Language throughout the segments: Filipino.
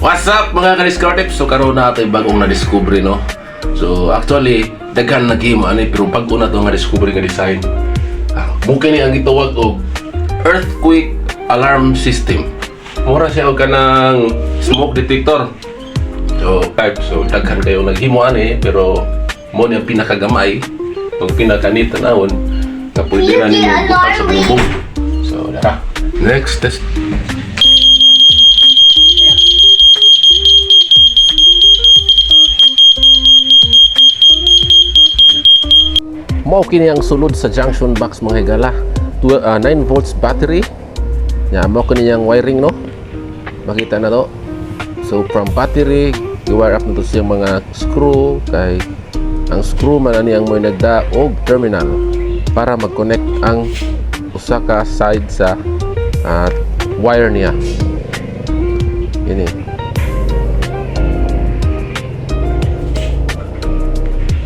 What's up mga ka-discarded? So karon na ito bagong na-discover no. So actually daghan na game ani pero bago na to nga discovery nga design. Ah, mungkin ni ang gitawag og earthquake alarm system. Mura siya og kanang smoke detector. So type so daghan kayo naghimo ani pero mo ni ang pinakagamay ug pinakanit tanawon nga pwede na ninyo sa bumbong. So dara. Next test. Mao kini ang sulod sa junction box mga higala. Tu- ah, 9 volts battery. Ya, mao kini ang wiring no. Makita na to. So from battery, i-wire up na to siyang mga screw kay ang screw man ani ang mo'y nagda og terminal para mag-connect ang usa ka side sa ah, wire niya. Ini.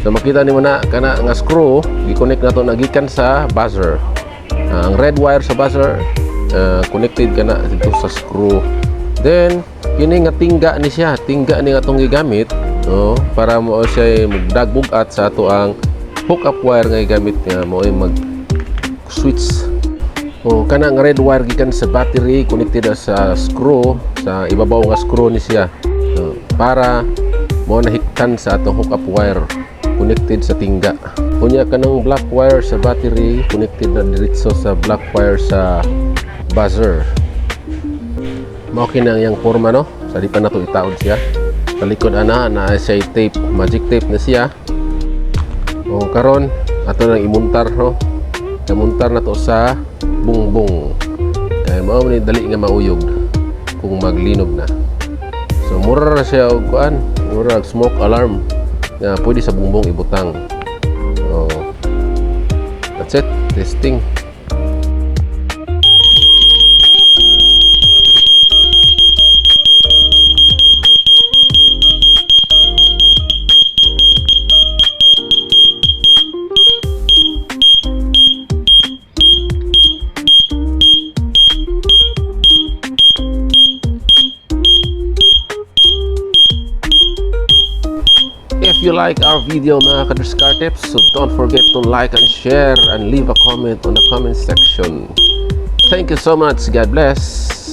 So makita nimo na kana nga screw gi-connect na to nagikan sa buzzer. Ah, ang red wire sa buzzer ah, connected kana dito sa screw. Then kini nga tingga ni siya, tingga ni nga tong gigamit no para mo siya magdagbugat sa ato ang hook up wire nga gigamit nga mo ay mag switch o kana nga red wire gikan sa battery connected na sa screw sa ibabaw nga screw ni siya So, para mo nahiktan sa atong hook up wire connected sa tingga. Unya kanang black wire sa battery connected na diretso sa black wire sa buzzer. Mao kinang yang forma no? Sa di pa nato itaod siya. Sa likod ana na siya tape magic tape na siya. O karon ato nang imuntar no? Kamuntar na to sa bungbong kay mao ni dali nga mauyog kung maglinog na. So mura na siya og kuan? Mura smoke alarm nga pwede sa bungbong ibutang. So that's it. Testing you like our video mga ka tips, so don't forget to like and share and leave a comment on the comment section. Thank you so much. God bless.